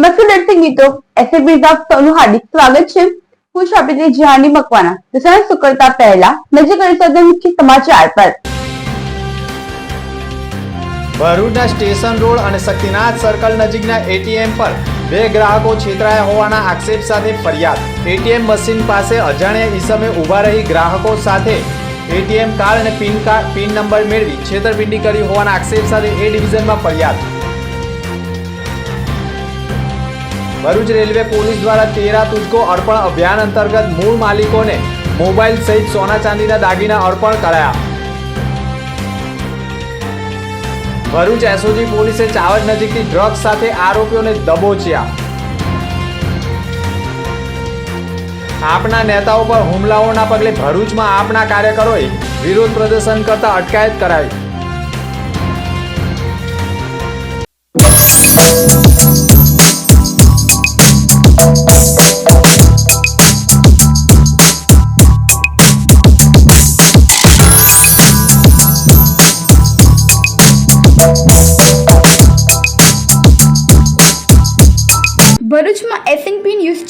નમસ્તે દર્શક મિત્રો. એસએબી સૌનું હાર્દિક સ્વાગત છે. હું છું આપણી જહાની મકવાના દર્શન સુકરતા પહેલા નજર કરી મુખ્ય સમાચાર પર. ભરૂચના સ્ટેશન રોડ અને શક્તિનાથ સર્કલ નજીકના એટીએમ પર બે ગ્રાહકો છેતરાયા હોવાના આક્ષેપ સાથે ફરિયાદ. એટીએમ મશીન પાસે અજાણ્યા ઈસમે ઊભા રહી ગ્રાહકો સાથે એટીએમ કાર્ડ અને પિન કાર્ડ પિન નંબર મેળવી છેતરપિંડી કરી હોવાના આક્ષેપ સાથે એ ડિવિઝનમાં ફરિયાદ. ભરૂચ રેલવે પોલીસ દ્વારા તેરા તુજકો અર્પણ અભિયાન અંતર્ગત મૂળ માલિકોને મોબાઈલ સહિત સોના ચાંદીના દાગીના અર્પણ કરાયા. ભરૂચ એસઓજી પોલીસે ચાવડ નજીકથી ડ્રગ્સ સાથે આરોપીઓને દબોચ્યા. આપના નેતાઓ પર હુમલાઓના પગલે ભરૂચમાં આપના કાર્યકરોએ વિરોધ પ્રદર્શન કરતા અટકાયત કરાવી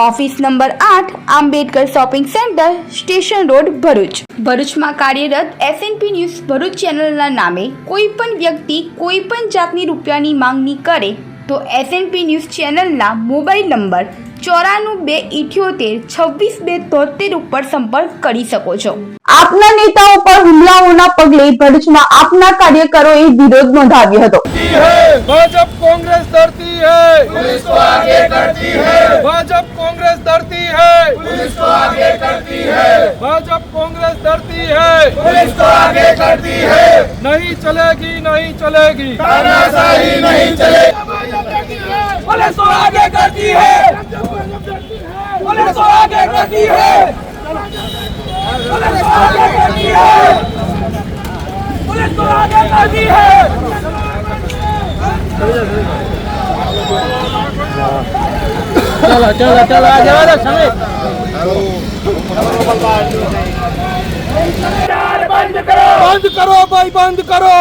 ઓફિસ નંબર આઠ, Ambedkar shopping centre, station road, Bharuch. ભરૂચમાં કાર્યરત એસએનપી ન્યૂઝ ભરૂચ ચેનલના નામે કોઈ પણ વ્યક્તિ કોઈ પણ જાતની રૂપિયાની માંગણી કરે તો એસએનપી ન્યૂઝ ચેનલના મોબાઈલ નંબર ચોરાણું બે ઇઠ્યોતેર છવ્વીસ બે તોતેર ઉપર સંપર્ક કરી શકો છો આપના નેતાઓ પર હુમલાઓના પગલે ભરૂચમાં આપના કાર્યકરોએ વિરોધ નોંધાવ્યો હતો करती है भाजप कांग्रेस डरती है पुलिस को आगे करती है भाजप कांग्रेस डरती है पुलिस को आगे करती है भाजप कांग्रेस डरती है पुलिस को आगे करती है नहीं चलेगी नहीं चलेगी तानाशाही नहीं चलेगी पुलिस को आगे करती है पुलिस को आगे करती है पुलिस को आगे करती है पुलिस को आगे करती है બંધ કરો! ભાઈ બંધ કરો!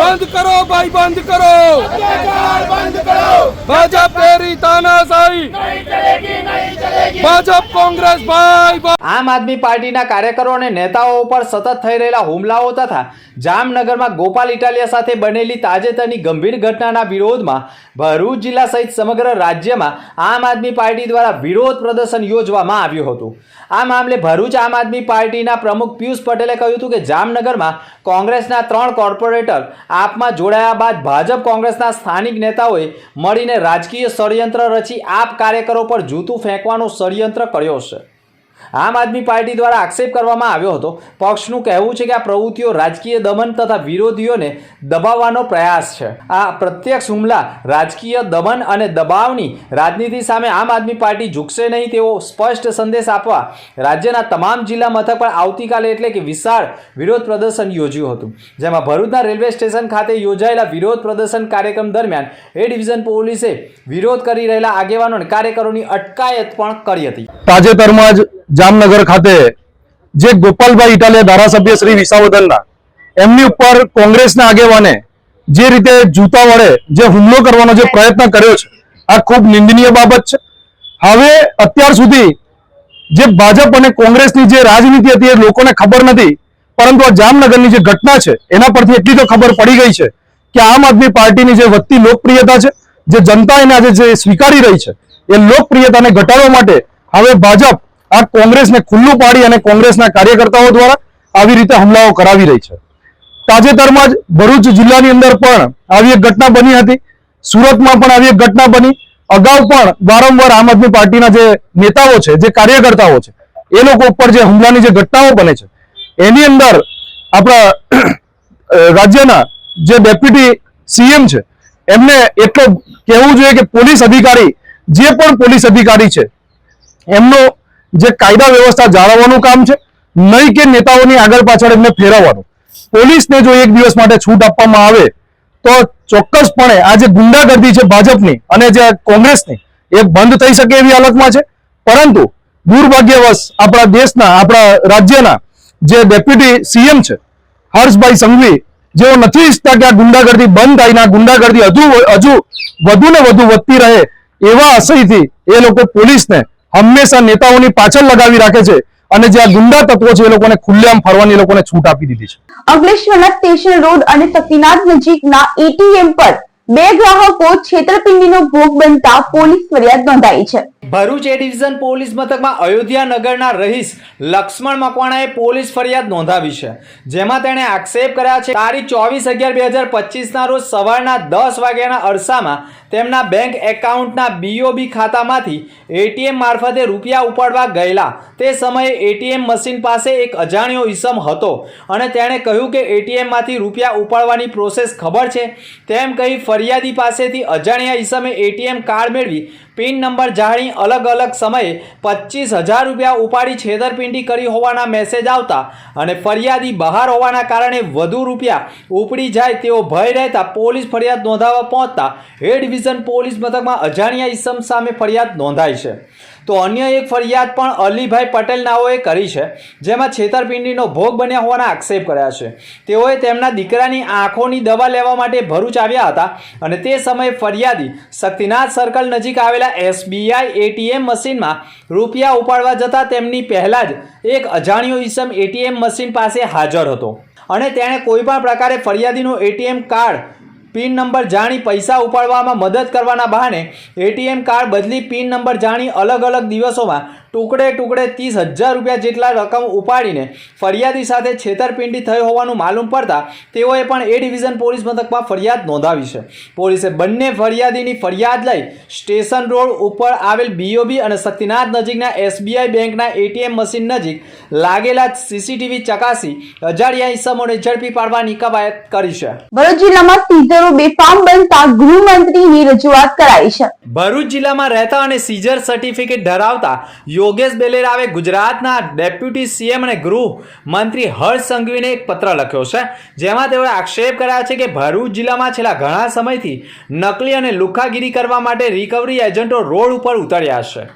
બંધ કરો! ભાઈ બંધ કરો! ભાજપ તેરી તાનાશાહી! ભાજપ કોંગ્રેસ ભાઈ ભાઈ! આમ આદમી પાર્ટીના કાર્યકરો અને નેતાઓ ઉપર સતત થઈ રહેલા હુમલાઓ તથા જામનગરમાં ગોપાલ ઇટાલિયા સાથે બનેલી તાજેતરની ગંભીર ઘટનાના વિરોધમાં ભરૂચ જિલ્લા સહિત સમગ્ર રાજ્યમાં આમ આદમી પાર્ટી દ્વારા વિરોધ પ્રદર્શન યોજવામાં આવ્યું હતું. આ મામલે ભરૂચ આમ આદમી પાર્ટીના પ્રમુખ પિયુષ પટેલે કહ્યું હતું કે જામનગરમાં કોંગ્રેસના ત્રણ કોર્પોરેટર આપમાં જોડાયા બાદ ભાજપ કોંગ્રેસના સ્થાનિક નેતાઓએ મળીને રાજકીય ષડયંત્ર રચી આપ કાર્યકરો પર જૂતું ફેંકવાનો ષડયંત્ર કર્યો છે. આમ આદમી પાર્ટી દ્વારા આક્ષેપ કરવામાં આવ્યો હતો. પક્ષનું કહેવું છે કે આ પ્રવૃત્તિઓ રાજકીય દમન તથા વિરોધીઓને દબાવવાનો પ્રયાસ છે. આ પ્રત્યક્ષ હુમલા રાજકીય દમન અને દબાવની રાજનીતિ સામે આમ આદમી પાર્ટી ઝૂકશે નહીં તેવો સ્પષ્ટ સંદેશ આપવા રાજ્યના તમામ જિલ્લા મથક પર આવતીકાલે એટલે કે વિશાળ વિરોધ પ્રદર્શન યોજ્યું હતું. જેમાં ભરૂચના રેલવે સ્ટેશન ખાતે યોજાયેલા વિરોધ પ્રદર્શન કાર્યક્રમ દરમિયાન એ ડિવિઝન પોલીસે વિરોધ કરી રહેલા આગેવાનો અને કાર્યકરોની અટકાયત પણ કરી હતી. તાજેતરમાં જ જામનગર ખાતે જે ગોપાલભાઈ ઇટાલિયા ધારાસભ્ય શ્રી વિસાવદનના, એમની ઉપર કોંગ્રેસના આગેવાને જે રીતે જૂતા વડે જે હુમલો કરવાનો જે પ્રયત્ન કર્યો છે, આ ખૂબ નિંદનીય બાબત છે. હવે અત્યાર સુધી જે ભાજપ અને કોંગ્રેસની જે રાજનીતિ હતી એ લોકોને ખબર નથી, પરંતુ આ જામનગરની જે ઘટના છે, એના પરથી એટલી તો ખબર પડી ગઈ છે કે આમ આદમી પાર્ટીની જે વધતી લોકપ્રિયતા છે, જે જનતા એને આજે જે સ્વીકારી રહી છે, એ લોકપ્રિયતાને ઘટાડવા માટે હવે ભાજપ આ કોંગ્રેસને ખુલ્લું પાડી અને કોંગ્રેસના કાર્યકર્તાઓ દ્વારા આવી રીતે હુમલાઓ કરાવી રહી છે. તાજેતરમાં જ ભરૂચ જિલ્લાની અંદર પણ આવી એક ઘટના બની હતી. સુરતમાં પણ આવી એક ઘટના બની. અગાઉ પણ વારંવાર આમ આદમી પાર્ટીના જે નેતાઓ છે, જે કાર્યકર્તાઓ છે, એ લોકો ઉપર જે હુમલાની જે ઘટનાઓ બને છે, એની અંદર આપણા રાજ્યના જે ડેપ્યુટી સીએમ છે, એમને એટલો કહેવું જોઈએ કે પોલીસ અધિકારી, જે પણ પોલીસ અધિકારી છે, એમનો જે કાયદા વ્યવસ્થા જાળવવાનું કામ છે, નહીં કે નેતાઓની આગળ પાછળ એમને ફેરવવાનું. પોલીસને જો એક દિવસ માટે છૂટ આપવામાં આવે, તો ચોક્કસપણે આ જે ગુંડાગર્દી છે ભાજપની અને જે કોંગ્રેસની, એ બંધ થઈ શકે એવી હાલતમાં છે. પરંતુ દુર્ભાગ્યવશ આપણા દેશના, આપણા રાજ્યના જે ડેપ્યુટી સીએમ છે, હર્ષભાઈ સંઘવી, જેઓ નથી ઈચ્છતા કે આ ગુંડાગર્દી બંધ થાય ને આ ગુંડાગર્દી હજુ હજુ વધુ ને વધુ વધતી રહે એવા આશયથી એ લોકો પોલીસને હંમેશા નેતાઓની પાછળ લગાવી રાખે છે અને જે આ ગુંડા તત્વો છે એ લોકોને ખુલ્લેઆમ ફરવાની એ લોકોને છૂટ આપી દીધી છે. અંકલેશ્વરના સ્ટેશન રોડ અને શક્તિનાથ નજીકના એટીએમ પર બે ગ્રાહકો છેતરપિંડીનો ભોગ બનતા પોલીસ ફરિયાદ નોંધાઈ છે. ભરૂચ એ ડિવિઝન પોલીસ મથકમાં અયોધ્યા નગરના રહીશ લક્ષ્મણ મકવાણાએ પોલીસ ફરિયાદ નોંધાવી છે. જેમાં તેણે આક્ષેપ કર્યા છે તારીખ ચોવીસ અગિયાર બે હજાર પચીસના રોજ સવારના દસ વાગ્યાના અરસામાં તેમના બેંક એકાઉન્ટના બીઓબી ખાતામાંથી એટીએમ મારફતે રૂપિયા ઉપાડવા ગયેલા. તે સમયે એટીએમ મશીન પાસે એક અજાણ્યો ઈસમ હતો અને તેણે કહ્યું કે એટીએમમાંથી રૂપિયા ઉપાડવાની પ્રોસેસ ખબર છે. તેમ કહી ફરિયાદી પાસેથી અજાણ્યા ઈસમે એટીએમ કાર્ડ મેળવી પિન નંબર જાણી અલગ અલગ સમયે પચીસ હજાર રૂપિયા ઉપાડી છેતરપિંડી કરી હોવાના મેસેજ આવતા અને ફરિયાદી બહાર હોવાના કારણે વધુ રૂપિયા ઉપડી જાય તેવો ભય રહેતા પોલીસ ફરિયાદ નોંધાવવા પહોંચતા એ ડિવિઝન પોલીસ મથકમાં અજાણ્યા ઇસમ સામે ફરિયાદ નોંધાઈ છે. તો અન્ય એક ફરિયાદ પણ અલીભાઈ પટેલ નાઓએ કરી છે, જેમાં છેતરપિંડીનો ભોગ બન્યા હોવાના આક્ષેપ કર્યા છે. તેઓએ તેમના દીકરાની આંખોની દવા લેવા માટે ભરૂચ આવ્યા હતા અને તે સમયે ફરિયાદી શક્તિનાથ સર્કલ નજીક આવેલા એસબીઆઈ એટીએમ મશીનમાં રૂપિયા ઉપાડવા જતાં તેમની પહેલાં જ એક અજાણ્યો ઈસમ એટીએમ મશીન પાસે હાજર હતો. અને તેણે કોઈપણ પ્રકારે ફરિયાદીનો એટીએમ કાર્ડ પિન નંબર જાણી પૈસા ઉપાડવામાં મદદ કરવાના બહાને એટીએમ કાર્ડ બદલી પિન નંબર જાણી અલગ અલગ દિવસોમાં ટુકડે ટુકડે ત્રીસ હજાર રૂપિયા જેટલા રકમ ઉપાડીને ફરિયાદી સાથે છેતરપિંડી થઈ હોવાનું માલુમ પડતા તેઓએ પણ એ ડિવિઝન પોલીસ મથકમાં ફરિયાદ નોંધાવી છે. પોલીસે બંને ફરિયાદીની ફરિયાદ લઈ સ્ટેશન રોડ ઉપર આવેલ બીઓબી અને સતીનાથ નજીકના એસબીઆઈ બેંકના એટીએમ મશીન નજીક લાગેલા સીસીટીવી ચકાસી અજાણ્યા ઇસમોને ઝડપી પાડવાની કવાયત કરી છે. ભરૂચ જિલ્લામાં સીઝરો બેફામ બનતા ગૃહમંત્રીની રજૂઆત કરાઈ છે. ભરૂચ જિલ્લામાં રહેતા અને સીઝર સર્ટિફિકેટ ધરાવતા યોગેશ બેલેરાવે ગુજરાતના ડેપ્યુટી સીએમ અને ગૃહ મંત્રી હર્ષ સંઘવીને એક પત્ર લખ્યો છે, જેમાં તેઓએ આક્ષેપ કર્યા છે કે ભરૂચ જિલ્લામાં છેલ્લા ઘણા સમયથી નકલી અને લુખાગીરી કરવા માટે રિકવરી એજન્ટો રોડ ઉપર ઉતર્યા છે.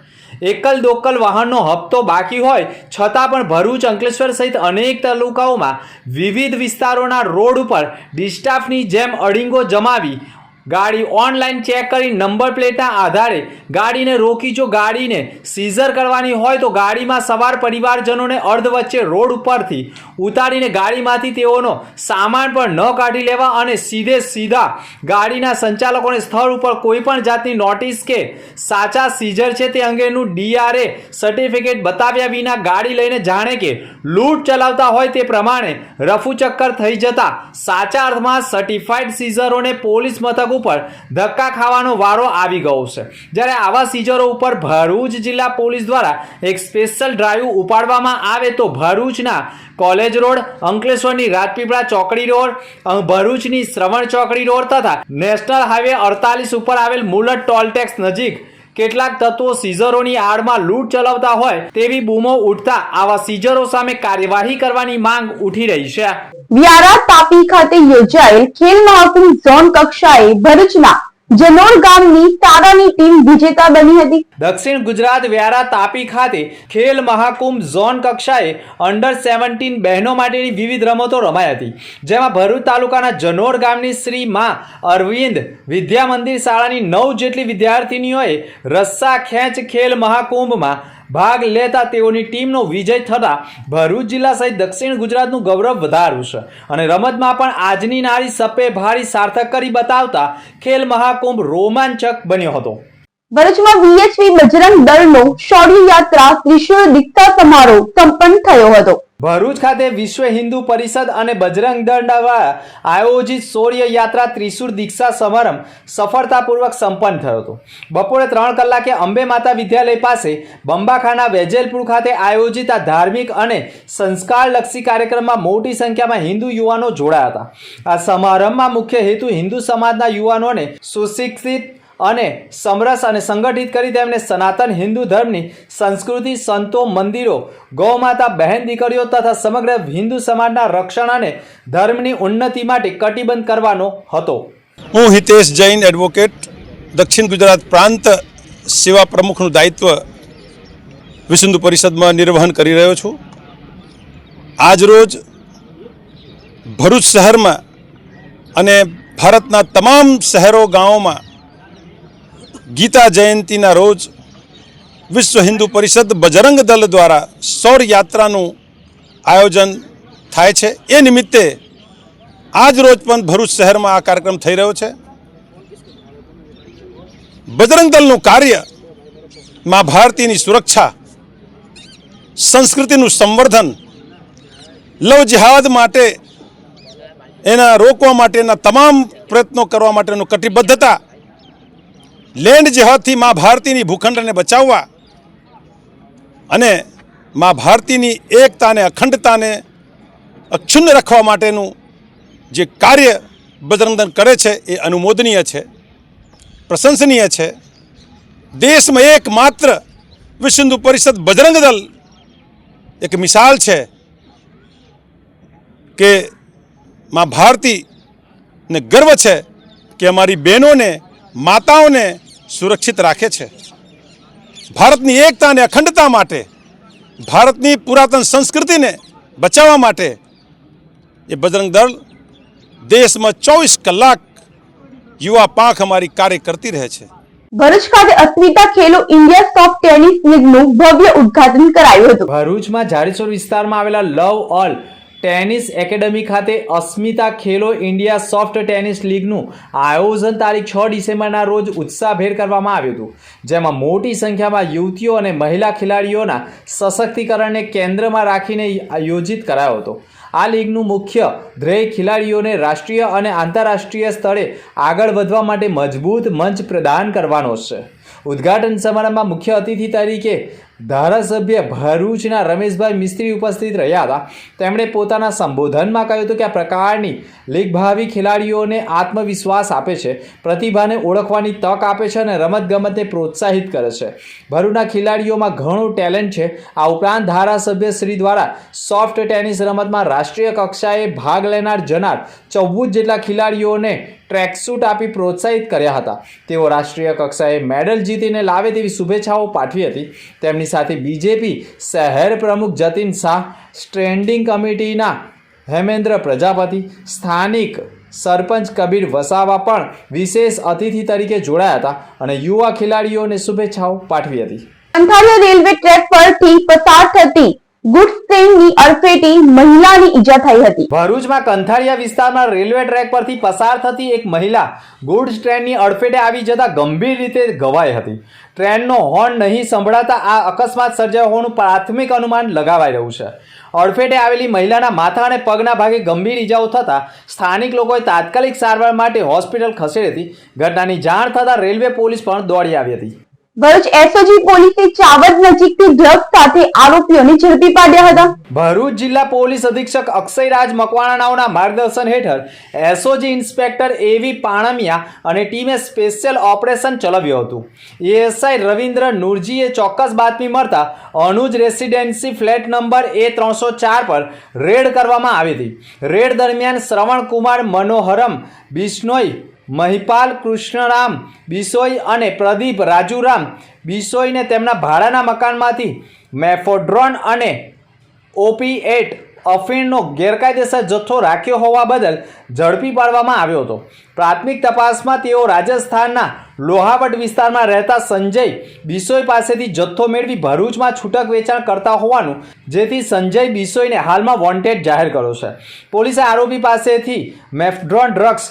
એકલ દોકલ વાહનનો હપ્તો બાકી હોય, છતાં પણ ભરૂચ, અંકલેશ્વર સહિત અનેક તાલુકાઓમાં વિવિધ વિસ્તારોના રોડ ઉપર ડિસ્ટાફની જેમ અડીંગો જમાવી ગાડી ઓનલાઈન ચેક કરી નંબર પ્લેટના આધારે ગાડીને રોકી, જો ગાડીને સીઝર કરવાની હોય તો ગાડીમાં સવાર પરિવારજનોને અર્ધ વચ્ચે રોડ ઉપરથી ઉતારીને ગાડીમાંથી તેઓનો સામાન પણ ન કાઢી લેવા અને સીધે સીધા ગાડીના સંચાલકોને સ્થળ ઉપર કોઈ પણ જાતની નોટિસ કે સાચા સીઝર છે તે અંગેનું ડીઆરએ સર્ટિફિકેટ બતાવ્યા વિના ગાડી લઈને જાણે કે લૂંટ ચલાવતા હોય તે પ્રમાણે રફુચક્કર થઈ જતા સાચા અર્થમાં સર્ટિફાઈડ સીઝરોને પોલીસ મથક ઉપર ધક્કા ખાવાનો વારો આવી ગયો છે. જ્યારે આવા સીઝરો ઉપર ભરૂચ જિલ્લા પોલીસ દ્વારા એક સ્પેશિયલ ડ્રાઈવ ઉપાડવામાં આવે તો ભરૂચના કોલેજ રોડ, અંકલેશ્વરની રાજપીપળા ચોકડી રોડ ભરૂચની શ્રવણ ચોકડી રોડ તથા નેશનલ હાઈવે અડતાલીસ ઉપર આવેલ મુલટ ટોલટેક્સ નજીક કેટલાક તત્વો સીઝરોની આડમાં લૂંટ ચલાવતા હોય તેવી બૂમો ઉઠતા આવા સીઝરો સામે કાર્યવાહી કરવાની માંગ ઉઠી રહી છે. વ્યારા તાપી ખાતે યોજાયેલ ખેલ મહાકુંભ ઝોન કક્ષાએ ભરૂચના જનોર ગામની તારાની ટીમ વિજેતા બની હતી. દક્ષિણ ગુજરાત વ્યારા તાપી ખાતે ખેલ મહાકુંભ ઝોન કક્ષાએ અંડર સેવન્ટીન બહેનો માટેની વિવિધ રમતો રમાઈ હતી. જેમાં ભરૂચ તાલુકાના જનોર ગામની શ્રી માં અરવિંદ વિદ્યા મંદિર શાળાની નવ જેટલી વિદ્યાર્થીનીઓએ રસ્સા ખેંચ ખેલ મહાકુંભમાં ભાગ લેતા તેઓની ટીમનો વિજય થતા ભરૂચ જિલ્લા સહિત દક્ષિણ ગુજરાતનું ગૌરવ વધાર્યું છે. અને રમતમાં પણ આજની નારી સપે ભારી સાર્થક કરી બતાવતા ખેલ મહાકુંભ રોમાંચક બન્યો હતો. ભરૂચમાં વીએચપી બજરંગ દળનો શૌર્ય યાત્રા ત્રિશુળ દીક્ષા સમારોહ સંપન્ન થયો હતો. ભરૂચ ખાતે વિશ્વ હિન્દુ પરિષદ અને બજરંગ દળ આયોજિત શૌર્ય યાત્રા ત્રિશુર દીક્ષા સમારંભ સફળતાપૂર્વક સંપન્ન થયો હતો. બપોરે ત્રણ કલાકે અંબે માતા વિદ્યાલય પાસે બંબાખાના વેજેલપુર ખાતે આયોજિત આ ધાર્મિક અને સંસ્કારલક્ષી કાર્યક્રમમાં મોટી સંખ્યામાં હિન્દુ યુવાનો જોડાયા હતા. આ સમારંભમાં મુખ્ય હેતુ હિન્દુ સમાજના યુવાનોને સુશિક્ષિત અને સમરસ અને સંગઠિત કરી તેમને સનાતન હિન્દુ ધર્મની સંસ્કૃતિ, સંતો, મંદિરો, ગૌમાતા, બહેન દીકરીઓ તથા સમગ્ર હિન્દુ સમાજના રક્ષણ અને ધર્મની ઉન્નતિ માટે કટિબદ્ધ કરવાનો હતો. હું હિતેશ જૈન એડવોકેટ, દક્ષિણ ગુજરાત પ્રાંત સેવા પ્રમુખનું દાયિત્વ વિશ્વ પરિષદમાં નિર્વહન કરી રહ્યો છું. આજરોજ ભરૂચ શહેરમાં અને ભારતના તમામ શહેરો, ગામોમાં ગીતા જયંતીના રોજ વિશ્વ હિન્દુ પરિષદ બજરંગ દળ દ્વારા સૌર યાત્રાનું આયોજન થાય છે. એ નિમિત્તે આજ રોજ પણ ભરૂચ શહેરમાં આ કાર્યક્રમ થઈ રહ્યો છે. બજરંગ દળનું કાર્ય મા ભારતીની સુરક્ષા, સંસ્કૃતિનું સંવર્ધન, લવ જિહાદ માટે એના રોકવા માટેના તમામ પ્રયત્નો કરવા માટેનું કટિબદ્ધતા લેન્ડ જેહાદથી મા ભારતીની ભૂખંડને બચાવવા અને મા ભારતીની એકતાને, અખંડતાને અક્ષુન્ન રાખવા માટેનું જે કાર્ય બજરંગદન કરે છે એ અનુમોદનીય છે, પ્રશંસનીય છે. દેશમાં એકમાત્ર વિશ્વ હિન્દુ પરિષદ બજરંગ દલ એક મિસાલ છે કે મા ભારતીને ગર્વ છે કે અમારી બહેનોને, માતાઓને સુરક્ષિત રાખે છે. ભારતની એકતા અને અખંડતા માટે ભારતની પુરાતન સંસ્કૃતિને બચાવવા માટે એ બજરંગ દળ દેશમાં ચોવીસ કલાક યુવા પાંખ અમારી કાર્ય કરતી રહે છે. ભરૂચ ખાતે Asmita Khelo India soft tennis લીગનું ભવ્ય ઉદ્ઘાટન કરાયું હતું. ભરૂચમાં જાડેશ્વર વિસ્તારમાં આવેલા લવ ઓલ ટેનિસ એકેડમી ખાતે Asmita Khelo India soft tennis લીગનું આયોજન તારીખ છ ડિસેમ્બરના રોજ ઉત્સાહભેર કરવામાં આવ્યું હતું. જેમાં મોટી સંખ્યામાં યુવતીઓ અને મહિલા ખેલાડીઓના સશક્તિકરણને કેન્દ્રમાં રાખીને આયોજિત કરાયો હતો. આ લીગનું મુખ્ય ધ્યેય ખેલાડીઓને રાષ્ટ્રીય અને આંતરરાષ્ટ્રીય સ્તરે આગળ વધવા માટે મજબૂત મંચ પ્રદાન કરવાનો છે. ઉદ્ઘાટન સમારંભમાં મુખ્ય અતિથિ તરીકે ધારાસભ્ય ભરૂચના રમેશભાઈ મિસ્ત્રી ઉપસ્થિત રહ્યા હતા. તેમણે પોતાના સંબોધનમાં કહ્યું હતું કે આ પ્રકારની લીગભાવી ખેલાડીઓને આત્મવિશ્વાસ આપે છે, પ્રતિભાને ઓળખવાની તક આપે છે અને રમતગમતને પ્રોત્સાહિત કરે છે. ભરૂચના ખેલાડીઓમાં ઘણું ટેલેન્ટ છે. આ ઉપરાંત ધારાસભ્ય શ્રી દ્વારા સોફ્ટ ટેનિસ રમતમાં રાષ્ટ્રીય કક્ષાએ ભાગ લેનાર જનાર ચૌદ જેટલા ખેલાડીઓને ટ્રેકસૂટ આપી પ્રોત્સાહિત કર્યા હતા. તેઓ રાષ્ટ્રીય કક્ષાએ મેડલ જીતીને લાવે તેવી શુભેચ્છાઓ પાઠવી હતી. તેમની સાથે બીજેપી શહેર પ્રમુખ જતીન શાહ, સ્ટેન્ડિંગ કમિટીના હેમેન્દ્ર પ્રજાપતિ, સ્થાનિક સરપંચ કબીર વસાવા પણ વિશેષ અતિથિ તરીકે જોડાયા હતા અને યુવા ખેલાડીઓને શુભેચ્છાઓ પાઠવી હતી. રેલવે ટ્રેક પરથી પસાર થતી ગુડ્સ ટ્રેનની અડફેટી મહિલાની ઈજા થઈ હતી. ભરૂચમાં કંથારિયા વિસ્તારમાં રેલવે ટ્રેક પરથી પસાર થતી એક મહિલા ગુડ્સ ટ્રેનની અડફેટે આવી જતા ગંભીર રીતે ઘવાઈ હતી. ટ્રેનનો હોર્ન નહીં સંભળાતા આ અકસ્માત સર્જાયો હોવાનું પ્રાથમિક અનુમાન લગાવાઈ રહ્યું છે. અડફેટે આવેલી મહિલાના માથા અને પગના ભાગે ગંભીર ઈજાઓ થતાં સ્થાનિક લોકોએ તાત્કાલિક સારવાર માટે હોસ્પિટલ ખસેડી હતી. ઘટનાની જાણ થતાં રેલવે પોલીસ પણ દોડી આવી હતી. ભરૂચ એસઓજી પોલીસે ચાવડ નજીકથી ડ્રગ્સ સાથે આરોપીઓને ઝડપી પાડ્યા હતા. ભરૂચ જિલ્લા પોલીસ અધિક્ષક અક્ષયરાજ મકવાણાનાઓના માર્ગદર્શન હેઠળ એસઓજી ઇન્સ્પેક્ટર એવી પાણમિયા અને ટીમે સ્પેશિયલ ઓપરેશન ચલાવ્યું હતું. એએસઆઈ રવિન્દ્ર નુરજીએ ચોક્કસ બાતમી મળતા Anuj residency flat number A ત્રણસો ચાર પર રેડ કરવામાં આવી હતી. રેડ દરમિયાન શ્રવણકુમાર મનોહરમ, બિશ્નોઈ મહિપાલ કૃષ્ણરામ, બિસોઈ અને પ્રદીપ રાજુરામ. બિસોઈને તેમના ભાડાના મકાનમાંથી મેફોડ્રોન અને ઓપી એટ અફીણનો ગેરકાયદેસર જથ્થો રાખ્યો હોવા બદલ ઝડપી પાડવામાં આવ્યો હતો. પ્રાથમિક તપાસમાં તેઓ રાજસ્થાનના લોહાવટ વિસ્તારમાં રહેતા સંજય બિસોઈ પાસેથી જથ્થો મેળવી ભરૂચમાં છૂટક વેચાણ કરતા હોવાનું જેથી સંજય બિસોઈને હાલમાં વોન્ટેડ જાહેર કર્યો છે. પોલીસે આરોપી પાસેથી મેફડ્રોન ડ્રગ્સ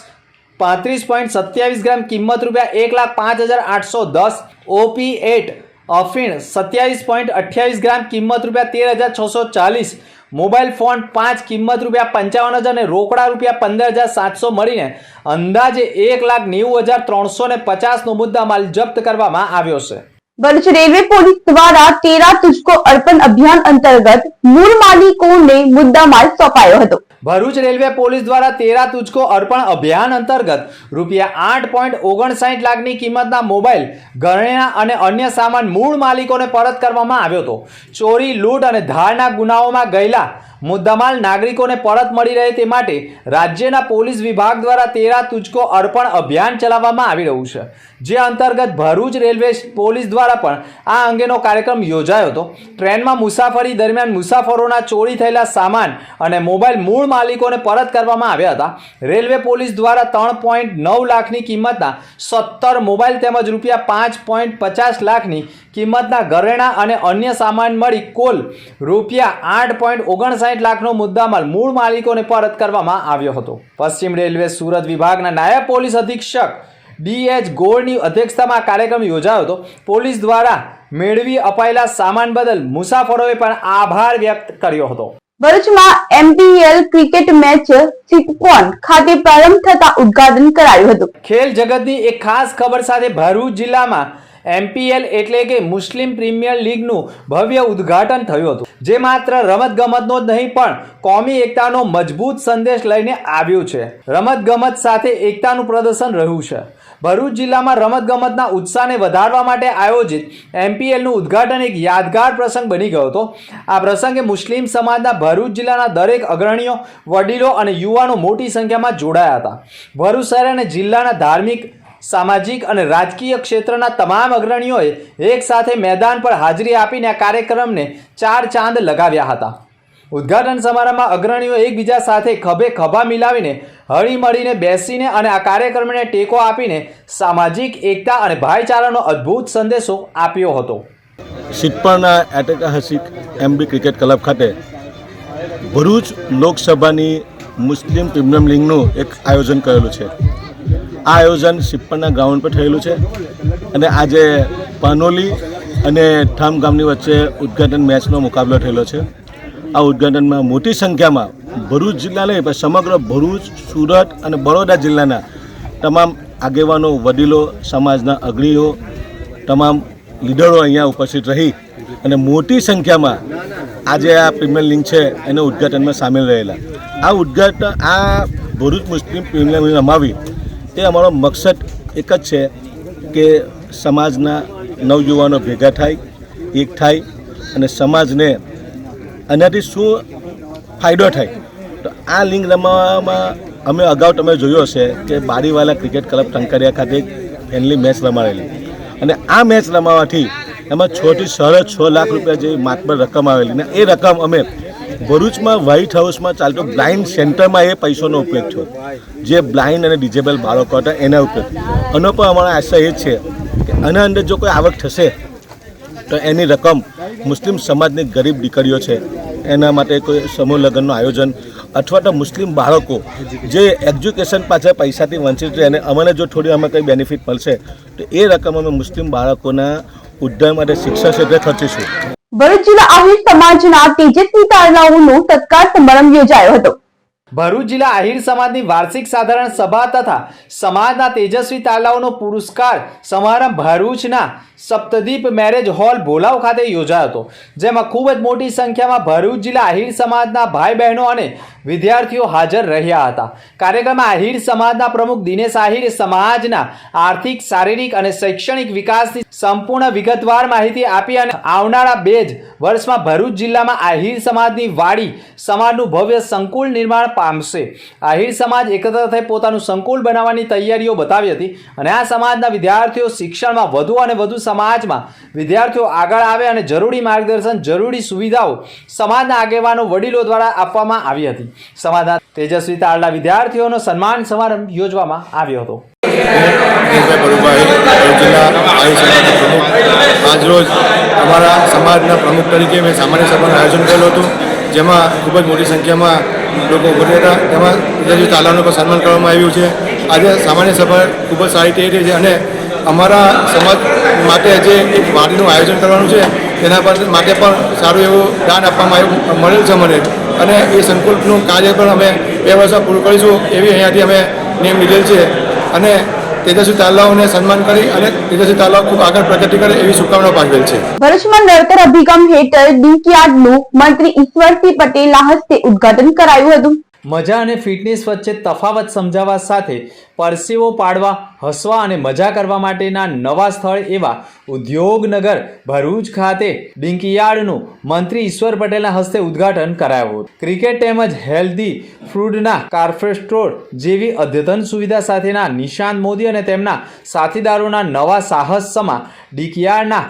પાંત્રીસ પોઈન્ટ સત્યાવીસ ગ્રામ કિંમત રૂપિયા એક લાખ પાંચ હજાર આઠસો દસ. ઓપી એટ અફીણ સત્યાવીસ પોઈન્ટ અઠ્યાવીસ ગ્રામ કિંમત રૂપિયા તેર હજાર છસો ચાલીસ. મોબાઈલ ફોન પાંચ કિંમત રૂપિયા પંચાવન હજાર અને રોકડા રૂપિયા પંદર હજાર સાતસો મળીને અંદાજે એક લાખ નેવું હજાર ત્રણસો ને પચાસનો મુદ્દામાલ જપ્ત કરવામાં આવ્યો છે. ભરૂચ રેલવે પોલીસ દ્વારા તેરા તુજકો અર્પણ અભિયાન અંતર્ગત મૂળ માલિકોને મુદ્દામાલ સોંપાયો હતો ભરૂચ રેલવે પોલીસ દ્વારા તેરા તુજકો અર્પણ અભિયાન અંતર્ગત રૂપિયા આઠ પોઈન્ટ ઓગણસાઠ લાખની કિંમતના મોબાઈલ ઘરેણા અને અન્ય સામાન મૂળ માલિકોને પરત કરવામાં આવ્યો હતો. ચોરી, લૂંટ અને ધારના ગુનાઓમાં ગયેલા મુદ્દામાલ નાગરિકોને પરત મળી રહે તે માટે રાજ્યના પોલીસ વિભાગ દ્વારા તેરા તુજકો અર્પણ અભિયાન ચલાવવામાં આવી રહ્યું છે. જે અંતર્ગત ભરૂચ રેલવે પોલીસ દ્વારા પણ આ અંગેનો કાર્યક્રમ યોજાયો હતો. ટ્રેનમાં મુસાફરી દરમિયાન મુસાફરોના ચોરી થયેલા સામાન અને મોબાઈલ મૂળ માલિકોને પરત કરવામાં આવ્યા હતા. રેલવે પોલીસ દ્વારા ત્રણ પોઈન્ટ નવ લાખની કિંમતના સત્તર મોબાઈલ તેમજ રૂપિયા પાંચ પોઈન્ટ પચાસ લાખની કિંમતના ઘરેણા અને અન્ય સામાન મળી કુલ રૂપિયા આઠ પોઈન્ટ ઓગણસાઠ લાખનો મુદ્દામાલ મૂળ માલિકોને પરત કરવામાં આવ્યો હતો. પશ્ચિમ રેલવે સુરત વિભાગના નાયબ પોલીસ અધિક્ષક ડીએચ ગોળની અધ્યક્ષતામાં આ કાર્યક્રમ યોજાયો હતો. પોલીસ દ્વારા મેળવી અપાયેલા સામાન બદલ મુસાફરોએ પણ આભાર વ્યક્ત કર્યો હતો. ભરૂચમાં એમપીએલ ક્રિકેટ મેચ સિટકોન ખાતે પ્રારંભ થતા ઉદ્ઘાટન કરાયું હતું. ખેલ જગતની એક ખાસ ખબર સાથે ભરૂચ જિલ્લામાં એમપીએલ એટલે કે મુસ્લિમ પ્રીમિયર લીગનું ભવ્ય ઉદ્ઘાટન થયું હતું. જે માત્ર રમતગમતનો જ નહીં, પણ કોમી એકતાનો મજબૂત સંદેશ લઈને આવ્યું છે. રમતગમત સાથે એકતાનું પ્રદર્શન રહ્યું છે. ભરૂચ જિલ્લામાં રમતગમતના ઉત્સાહને વધારવા માટે આયોજિત એમપીએલનું ઉદ્ઘાટન એક યાદગાર પ્રસંગ બની ગયો હતો. આ પ્રસંગે મુસ્લિમ સમાજના ભરૂચ જિલ્લાના દરેક અગ્રણીઓ, વડીલો અને યુવાનો મોટી સંખ્યામાં જોડાયા હતા. ભરૂચ શહેર અને જિલ્લાના ધાર્મિક સામાજિક અને રાજકીય ક્ષેત્રના તમામ અગ્રણીઓએ એક સાથે મેદાન પર હાજરી આપીને આ કાર્યક્રમને ચાર ચાંદ લગાવ્યા હતા. ઉદ્ઘાટન સમારંભમાં અગ્રણીઓ એકબીજા સાથે ખભે ખભા મિલાવીને હળી મળીને બેસીને અને આ કાર્યક્રમને ટેકો આપીને સામાજિક, એકતા અને ભાઈચારાનો અદ્ભુત સંદેશો આપ્યો હતો. સિટપરના ઐતિહાસિક એમબી ક્રિકેટ ક્લબ ખાતે ભરૂચ લોકસભાની મુસ્લિમ પ્રીમિયમ લીગનું એક આયોજન કરેલું છે. આ આયોજન સિપ્પરના ગ્રાઉન્ડ પર થયેલું છે. અને આજે પાનોલી અને ઠામ ગામની વચ્ચે ઉદ્ઘાટન મેચનો મુકાબલો થયેલો છે. આ ઉદ્ઘાટનમાં મોટી સંખ્યામાં ભરૂચ જિલ્લા નહીં, પણ સમગ્ર ભરૂચ, સુરત અને બરોડા જિલ્લાના તમામ આગેવાનો, વડીલો, સમાજના અગ્રણીઓ, તમામ લીડરો અહીંયા ઉપસ્થિત રહી અને મોટી સંખ્યામાં આજે આ પ્રીમિયર લીગ છે, એને ઉદ્ઘાટનમાં સામેલ રહેલા. આ ઉદ્ઘાટન, આ ભરૂચ મુસ્લિમ પ્રીમિયર લીગ રમાવી તે અમારો મકસદ એક જ છે કે સમાજના નવયુવાનો ભેગા થાય, એક થાય અને સમાજને આનાથી શું ફાયદો થાય. તો આ લિંગ રમવામાં અમે અગાઉ તમે જોયો હશે કે બારીવાલા ક્રિકેટ ક્લબ ટંકારિયા ખાતે ફેનલી મેચ રમાડેલી. અને આ મેચ રમાવાથી એમાં છથી સરળ છ લાખ રૂપિયા જેવી માતબર રકમ આવેલી. ને એ રકમ અમે ભરૂચમાં વ્હાઇટ હાઉસમાં ચાલતો બ્લાઇન્ડ સેન્ટરમાં એ પૈસાનો ઉપયોગ થયો. જે બ્લાઇન્ડ અને ડિજેબલ બાળકો હતા, એના ઉપયોગ અનો પણ અમારા આશા એ છે કે આના અંદર જો કોઈ આવક થશે, તો એની રકમ મુસ્લિમ સમાજની ગરીબ દીકરીઓ છે, એના માટે કોઈ સમૂહ લગ્નનું આયોજન અથવા તો મુસ્લિમ બાળકો જે એજ્યુકેશન પાછળ પૈસાથી વંચિત છે અને અમને જો થોડી અમે કંઈ બેનિફિટ મળશે, તો એ રકમ અમે મુસ્લિમ બાળકોના ઉદ્ધાર માટે શિક્ષણ ક્ષેત્રે ખર્ચીશું. ભરૂચ જિલ્લા આહિર સમાજના તેજસ્વી તારલાઓનો સત્કાર સમારંભ યોજાયો હતો. ભરૂચ જિલ્લા આહિર સમાજની વાર્ષિક સાધારણ સભા તથા સમાજના તેજસ્વી તાલાઓનો પુરસ્કાર સમારંભ ભરૂચના સપ્તદીપ મેરેજ હોલ ભોલાવ ખાતે યોજાયો હતો, જેમાં ખૂબ જ મોટી સંખ્યામાં ભરૂચ જિલ્લા આહિર સમાજના ભાઈ બહેનો અને વિદ્યાર્થીઓ હાજર રહ્યા હતા. કાર્યક્રમમાં આહિર સમાજના પ્રમુખ દિનેશ આહિરે, સમાજના આર્થિક, શારીરિક અને શૈક્ષણિક વિકાસની સંપૂર્ણ વિગતવાર માહિતી આપી અને આવનારા બે જ વર્ષમાં ભરૂચ જિલ્લામાં આહિર સમાજની વાડી સમાજનું ભવ્ય સંકુલ નિર્માણ પામશે. આહિર સમાજ એકત્ર થઈ પોતાનું સંકુલ બનાવવાની તૈયારીઓ બતાવી હતી અને આ સમાજના વિદ્યાર્થીઓ શિક્ષણમાં વધુ અને વધુ સમાજમાં વિદ્યાર્થીઓ આગળ આવે અને જરૂરી માર્ગદર્શન, જરૂરી સુવિધાઓ સમાજના આગેવાનો વડીલો દ્વારા આપવામાં આવી હતી. સમાજના તેજસ્વી તાળના વિદ્યાર્થીઓનો સન્માન સમારંભ યોજવામાં આવ્યો હતો. આજરોજ અમારા સમાજના પ્રમુખ તરીકે મેં સામાન્ય સભાનું આયોજન કરેલું હતું, જેમાં ખૂબ જ મોટી સંખ્યામાં લોકો હતા. તેમાં જુદા જુદા તાલાનું પણ સન્માન કરવામાં આવ્યું છે. આજે સામાન્ય સભા ખૂબ જ સારી થઈ રહી છે અને અમારા સમાજ માટે જે એક વાડીનું આયોજન કરવાનું છે. તેના પર માટે પણ સારું એવું દાન આપવામાં આવ્યું, મળેલ છે મને. અને એ સંકુલનું કાર્ય પણ અમે બે વર્ષમાં પૂરું કરીશું એવી અહીંયાથી અમે નિયમ લીધેલ છે. અને તેજસ્વી તાલાઓને સન્માન કરી અને તેજસ્વી તાલાઓ ખૂબ આગળ પ્રગતિ કરે એવી શુભકામના પાઠવેલ છે. ભરૂચમાં નડતર અભિગમ હેઠળ ડિંકયાર્ડનું મંત્રી ઈશ્વરસિંહ પટેલના હસ્તે ઉદ્ઘાટન કરાયું હતું. મજા અને ફિટનેસ વચ્ચે તફાવત સમજાવવા સાથે પરસેવો પાડવા, હસવા અને મજા કરવા માટેના નવા સ્થળ એવા ઉદ્યોગનગર ભરૂચ ખાતે ડિંકીયાર્ડનું મંત્રી ઈશ્વર પટેલના હસ્તે ઉદ્ઘાટન કરાયું હતું. ક્રિકેટ તેમજ હેલ્ધી ફૂડના સ્ટોર જેવી અદ્યતન સુવિધા સાથેના નિશાંત મોદી અને તેમના સાથીદારોના નવા સાહસમાં ડિકયાર્ડના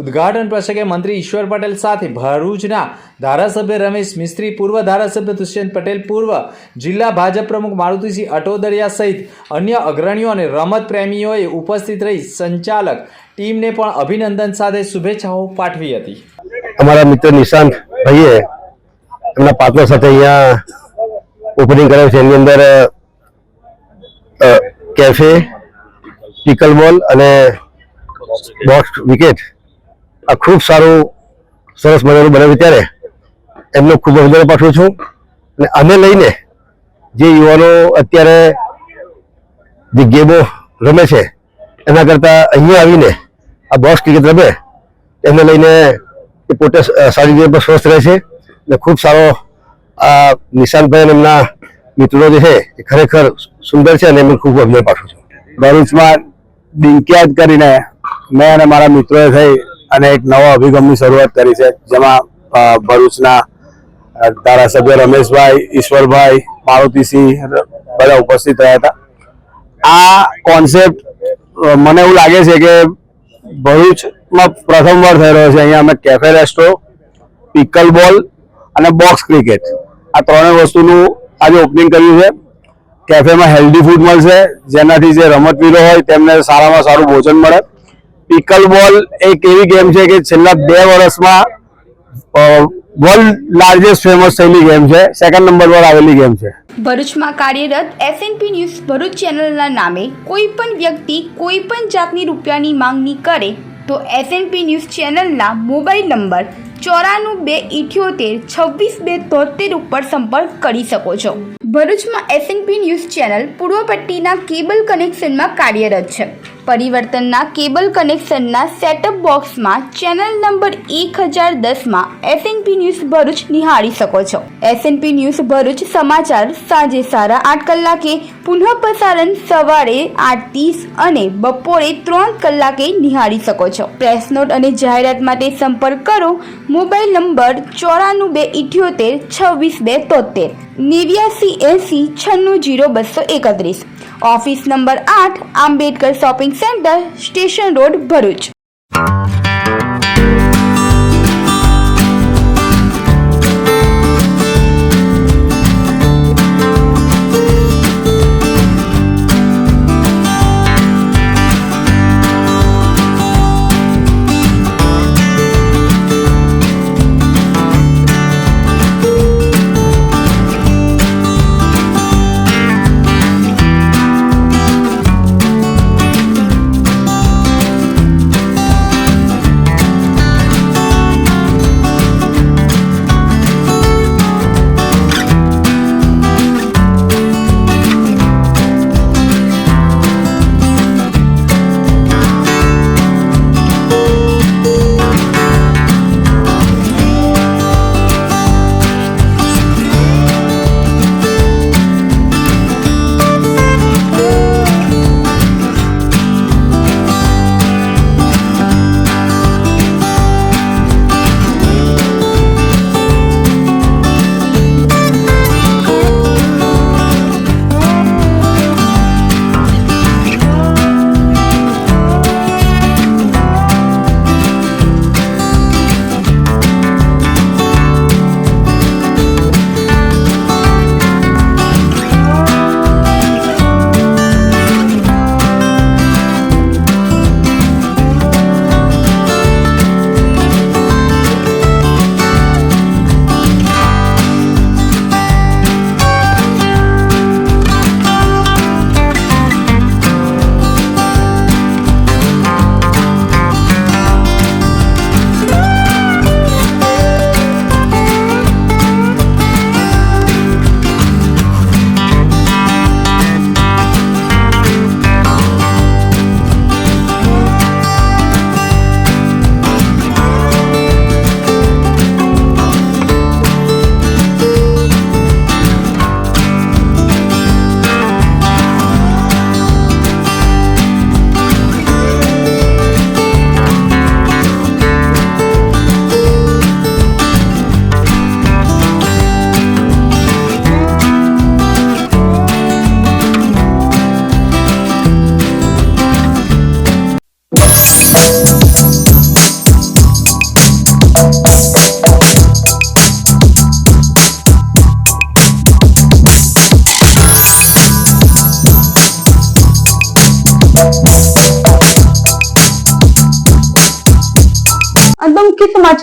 ઉદ્ઘાટન પ્રસંગે મંત્રી ઈશ્વર પટેલ સાથે ભરૂચના ધારાસભ્ય રમેશ મિસ્ત્રી, પૂર્વ ધારાસભ્ય દુષ્યંત પટેલ, પૂર્વ જિલ્લા ભાજપ પ્રમુખ મારુતિસિંહ અટોદરિયા સહિત અન્ય અગ્રણીઓ અને રમત પ્રેમીઓએ ઉપસ્થિત રહી સંચાલક ટીમને પણ અભિનંદન સાથે શુભેચ્છાઓ પાઠવી હતી. અમારા મિત્ર નિશાંત ભાઈએ એમના પાત્ર સાથે અહીંયા ઓપનિંગ કરાવ્યું છે. એની અંદર કેફે પિકલ બોલ અને બોક્સ વિકેટ આ ખૂબ સારું, સરસ મજાનું બનાવ્યું ત્યારે. એમનો ખૂબ અભિનંદન પાઠવું છું. અને આને લઈને જે યુવાનો અત્યારે જે ગેમો રમે છે, એના કરતાં અહીંયા આવીને આ બોક્સ ક્રિકેટ રમે એને લઈને એ પોતે સારી રીતે પણ સ્વસ્થ રહે છે. અને ખૂબ સારો આ નિશાંતભાઈ અને એમના મિત્રો જે છે, એ ખરેખર સુંદર છે અને એમને ખૂબ અભિનંદન પાઠવું છું. ભરૂચમાં ડિંક્યાદ કરીને મેં અને મારા મિત્રોએ થઈ અને એક નવા અભિગમની શરૂઆત કરી છે, જેમાં ભરૂચના ધારાસભ્ય રમેશભાઈ, ઈશ્વરભાઈ મારુતિસિંહ બધા ઉપસ્થિત રહ્યા હતા. આ કોન્સેપ્ટ મને એવું લાગે છે કે ભરૂચમાં પ્રથમ વાર થઈ રહ્યો છે. અહીંયા અમે કેફે રેસ્ટો પિકલ બોલ અને બોક્સ ક્રિકેટ આ ત્રણેય વસ્તુનું આજે ઓપનિંગ કર્યું છે. કેફેમાં હેલ્ધી ફૂડ મળશે. જેનાથી જે રમતવીરો હોય તેમને સારામાં સારું ભોજન મળે. પિકલ બોલ એક એવી ગેમ છે કે છેલ્લા બે વર્ષમાં વર્લ્ડ લાર્જેસ્ટ ફેમસ થયેલી ગેમ છે. સેકન્ડ નંબર પર આવેલી ગેમ છે. ભરૂચમાં કાર્યરત એસએનપી ન્યૂઝ ભરૂચ ચેનલના નામે કોઈ પણ વ્યક્તિ કોઈ પણ જાતની રૂપિયાની માંગણી કરે તો એસએનપી ન્યૂઝ ચેનલના મોબાઈલ નંબર ચોરાણું બે ઇઠ્યોતેર, છવ્વીસ બે તોતેર ઉપર સંપર્ક કરી શકો છો. ભરૂચમાં એસએનપી ન્યૂઝ ચેનલ પૂર્વ પટ્ટીના કેબલ કનેક્શનમાં કાર્યરત છે. પરિવર્તનના કેબલ કનેક્શનના સેટઅપ બોક્સમાં ચેનલ નંબર એક હજાર દસમાં એસએનપી ન્યૂઝ ભરૂચ નિહાળી શકો છો. એસએનપી ન્યૂઝ ભરૂચ સમાચાર સાંજે સાડા આઠ કલાકે, પુનઃ પ્રસારણ સવારે આઠ ત્રીસ અને બપોરે ત્રણ કલાકે નિહાળી શકો છો. પ્રેસ નોટ અને જાહેરાત માટે સંપર્ક કરો મોબાઈલ નંબર ચોરાણું બે ઇઠ્યોતેર છવ્વીસ બે તોતેર, નેવ્યાસી એંસી, છન્નું જીરો બસો એકત્રીસ. ઓફિસ નંબર આઠ, Ambedkar shopping centre, station road Bharuch.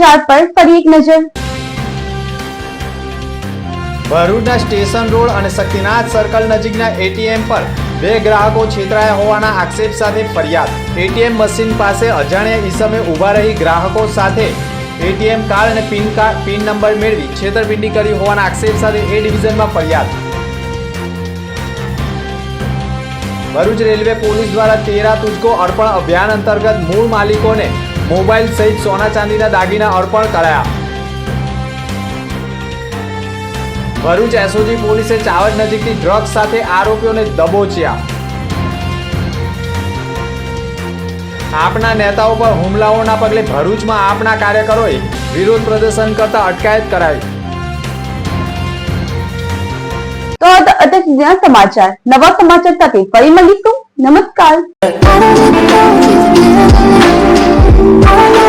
સમાચાર પર ફરી એક નજર. ભરૂચના સ્ટેશન રોડ અને શક્તિનાથ સર્કલ નજીકના એટીએમ પર બે ગ્રાહકો છેતરાયા હોવાના આક્ષેપ સાથે ફરિયાદ. એટીએમ મશીન પાસે અજાણ્યા ઈસમે ઊભા રહી ગ્રાહકો સાથે એટીએમ કાર્ડ અને પિન કાર્ડ પિન નંબર મેળવી છેતરપિંડી કરી હોવાના આક્ષેપ સાથે એ ડિવિઝનમાં ફરિયાદ. ભરૂચ રેલવે પોલીસ દ્વારા તેરા તુજકો અર્પણ અભિયાન અંતર્ગત મૂળ માલિકોને મોબાઈલ સહિત સોના ચાંદીના દાગીના અર્પણ કરાયા. ભરૂચ એસઓજી પોલીસે ચાવડ નજીકથી ડ્રગ્સ સાથે આરોપીઓને દબોચ્યા. આપના નેતાઓ પર હુમલાઓના પગલે ભરૂચમાં આપના કાર્યકરોએ વિરોધ પ્રદર્શન કરતા અટકાયત કરાવી. તો અત્યાર સમાચાર. નવા સમાચાર સાથે ફરી મળીશું. નમસ્કાર. I